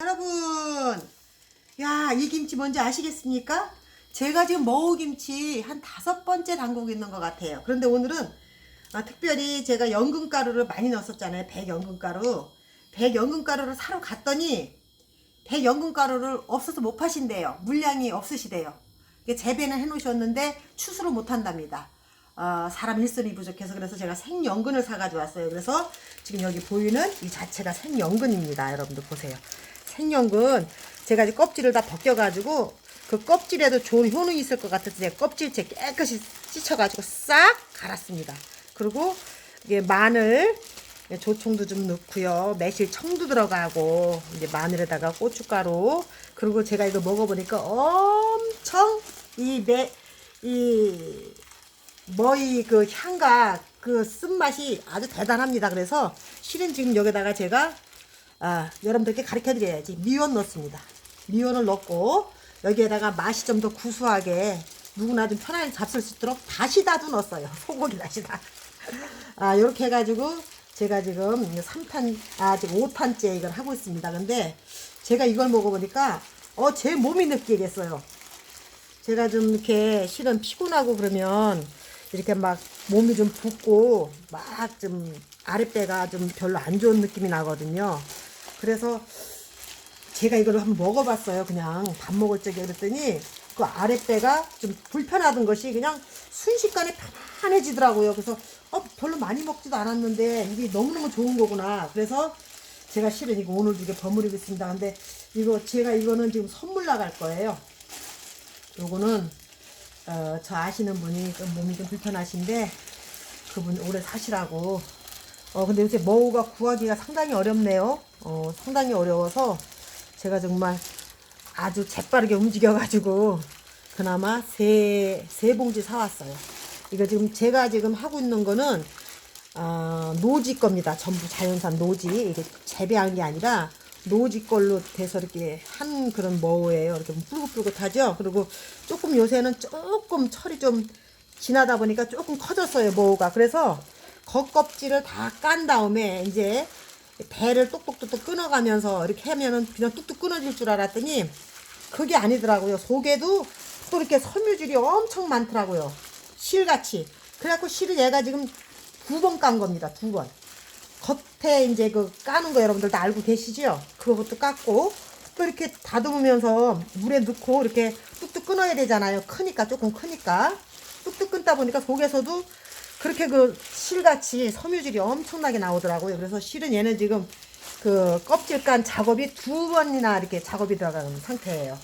여러분, 야, 이 김치 뭔지 아시겠습니까? 제가 지금 머우김치 한 다섯 번째 담그고 있는 것 같아요. 그런데 오늘은 아, 특별히 제가 연근가루를 많이 넣었었잖아요. 백연근가루. 백연근가루를 사러 갔더니 백연근가루를 없어서 못 파신대요. 물량이 없으시대요. 재배는 해놓으셨는데 추수를 못 한답니다. 어, 사람 일손이 부족해서 그래서 제가 생연근을 사가지고 왔어요. 그래서 지금 여기 보이는 이 자체가 생연근입니다. 여러분들 보세요. 생연근 제가 이제 껍질을 다 벗겨가지고 그 껍질에도 좋은 효능이 있을 것 같아서 제가 껍질째 깨끗이 씻어가지고 싹 갈았습니다. 그리고 이게 마늘 조청도 좀 넣고요. 매실 청도 들어가고 이제 마늘에다가 고춧가루 그리고 제가 이거 먹어보니까 엄청 이 매 이 머이 그 향과 그 쓴맛이 아주 대단합니다. 그래서 실은 지금 여기다가 제가 아, 여러분들께 가르쳐 드려야지. 미원 넣습니다. 미원을 넣고 여기에다가 맛이 좀 더 구수하게 누구나 좀 편하게 잡술 수 있도록 다시다도 넣었어요. 소고기 다시다. 아, 이렇게 해가지고 제가 지금 3탄, 아, 지금 5탄째 이걸 하고 있습니다. 근데 제가 이걸 먹어보니까 어, 제 몸이 느끼겠어요. 제가 좀 이렇게 실은 피곤하고 그러면 이렇게 막 몸이 좀 붓고 막 좀 아랫배가 좀 별로 안 좋은 느낌이 나거든요. 그래서 제가 이걸 한번 먹어봤어요. 그냥 밥 먹을 적에 그랬더니 그 아랫배가 좀 불편하던 것이 그냥 순식간에 편안해지더라고요. 그래서 어, 별로 많이 먹지도 않았는데 이게 너무너무 좋은 거구나. 그래서 제가 실은 이거 오늘도 이게 버무리고 있습니다. 근데 이거 제가 이거는 지금 선물 나갈 거예요. 요거는 어, 저 아시는 분이 좀 몸이 좀 불편하신데 그분 오래 사시라고 어 근데 요새 머우가 구하기가 상당히 어렵네요 어 상당히 어려워서 제가 정말 아주 재빠르게 움직여 가지고 그나마 세, 세 봉지 사왔어요 이거 지금 제가 지금 하고 있는 거는 아, 노지 겁니다. 전부 자연산 노지. 이게 재배한 게 아니라 노지 걸로 돼서 이렇게 한 그런 머우예요. 이렇게 뿔긋뿔긋하죠. 그리고 조금 요새는 조금 철이 좀 지나다 보니까 조금 커졌어요. 머우가. 그래서 겉껍질을 다 깐 다음에 이제 배를 똑똑똑똑 끊어가면서 이렇게 하면은 그냥 뚝뚝 끊어질 줄 알았더니 그게 아니더라고요. 속에도 또 이렇게 섬유질이 엄청 많더라고요. 실같이. 그래갖고 실을 얘가 지금 두 번 깐 겁니다. 두 번. 겉에 이제 그 까는 거 여러분들 다 알고 계시죠? 그거부터 깎고 또 이렇게 다듬으면서 물에 넣고 이렇게 뚝뚝 끊어야 되잖아요. 크니까 조금 크니까 뚝뚝 끊다 보니까 속에서도 그렇게 그 실같이 섬유질이 엄청나게 나오더라고요. 그래서 실은 얘는 지금 그 껍질 깐 작업이 두 번이나 이렇게 작업이 들어가는 상태예요.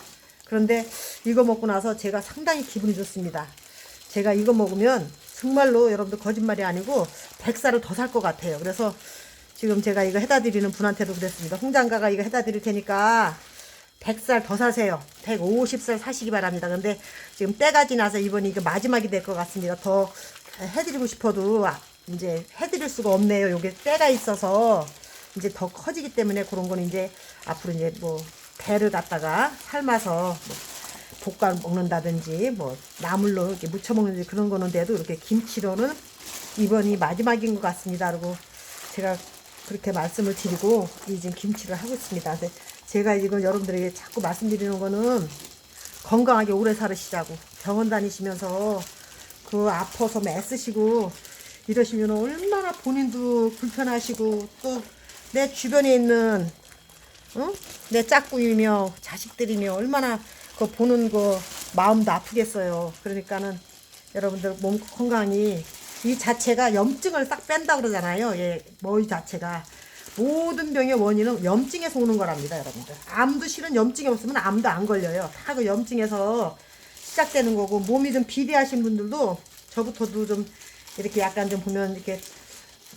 그런데 이거 먹고 나서 제가 상당히 기분이 좋습니다. 제가 이거 먹으면 정말로 여러분들 거짓말이 아니고 백살을 더 살 것 같아요. 그래서 지금 제가 이거 해다 드리는 분한테도 그랬습니다. 홍장가가 이거 해다 드릴 테니까 100살 더 사세요. 150살 사시기 바랍니다. 근데 지금 때가 지나서 이번이 이거 마지막이 될 것 같습니다. 더 해드리고 싶어도 아, 이제 해드릴 수가 없네요. 요게 때가 있어서 이제 더 커지기 때문에 그런 거는 이제 앞으로 이제 뭐 배를 갖다가 삶아서 뭐 볶아 먹는다든지 뭐 나물로 이렇게 무쳐 먹는지 그런 거는 돼도 이렇게 김치로는 이번이 마지막인 것 같습니다. 그리고 제가 그렇게 말씀을 드리고 이 지금 김치를 하고 있습니다. 제가 이거 여러분들에게 자꾸 말씀드리는 거는 건강하게 오래 살으시자고 병원 다니시면서 그 아파서 뭐 애쓰시고 이러시면 얼마나 본인도 불편하시고 또 내 주변에 있는 어? 내 짝꿍이며 자식들이며 얼마나 그 보는 그 마음도 아프겠어요. 그러니까는 여러분들 몸 건강이 이 자체가 염증을 싹 뺀다 그러잖아요. 예, 뭐이 자체가 모든 병의 원인은 염증에서 오는 거랍니다, 여러분들. 암도 실은 염증이 없으면 암도 안 걸려요. 다 그 염증에서 시작되는 거고 몸이 좀 비대하신 분들도 저부터도 좀 이렇게 약간 좀 보면 이렇게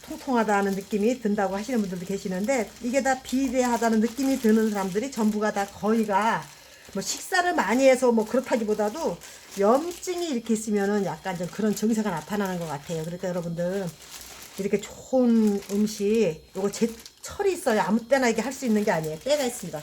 통통하다는 느낌이 든다고 하시는 분들도 계시는데 이게 다 비대하다는 느낌이 드는 사람들이 전부가 다 거의가 뭐 식사를 많이 해서 뭐 그렇다기보다도 염증이 이렇게 있으면은 약간 좀 그런 증세가 나타나는 것 같아요. 그러니까 여러분들 이렇게 좋은 음식 요거 제철이 있어요. 아무 때나 이게 할 수 있는 게 아니에요. 때가 있습니다.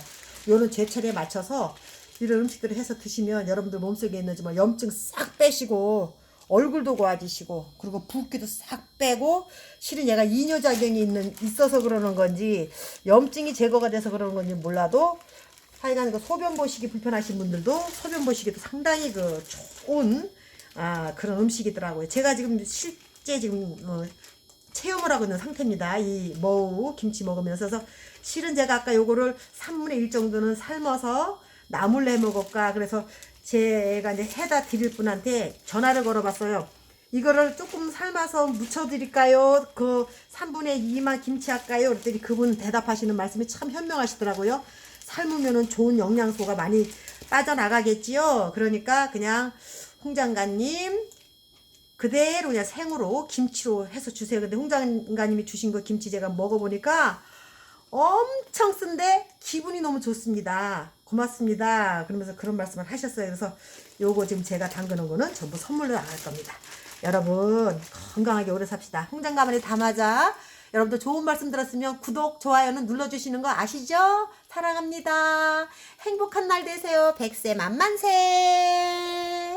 요런 제철에 맞춰서 이런 음식들을 해서 드시면 여러분들 몸속에 있는 뭐 염증 싹 빼시고 얼굴도 고와지시고 그리고 붓기도 싹 빼고 실은 얘가 이뇨작용이 있는 있어서 그러는 건지 염증이 제거가 돼서 그러는 건지 몰라도 하여간 그 소변 보시기 불편하신 분들도 소변 보시기도 상당히 그 좋은 아 그런 음식이더라고요. 제가 지금 실제 지금 어, 체험을 하고 있는 상태입니다. 이 머우 김치 먹으면서 그래서 실은 제가 아까 요거를 3분의 1 정도는 삶아서 나물로 해 먹을까 그래서 제가 이제 해다 드릴 분한테 전화를 걸어봤어요. 이거를 조금 삶아서 무쳐드릴까요? 그 3분의 2만 김치 할까요? 그랬더니 그분 대답하시는 말씀이 참 현명하시더라고요. 삶으면은 좋은 영양소가 많이 빠져나가겠지요. 그러니까 그냥 홍장관님 그대로 그냥 생으로 김치로 해서 주세요. 근데 홍장관님이 주신 거 김치 제가 먹어보니까 엄청 쓴데 기분이 너무 좋습니다. 고맙습니다. 그러면서 그런 말씀을 하셨어요. 그래서 요거 지금 제가 담그는 거는 전부 선물로 나갈 겁니다. 여러분 건강하게 오래 삽시다. 홍장 가만에 담아자. 여러분도 좋은 말씀 들었으면 구독, 좋아요는 눌러주시는 거 아시죠? 사랑합니다. 행복한 날 되세요. 백세 만만세.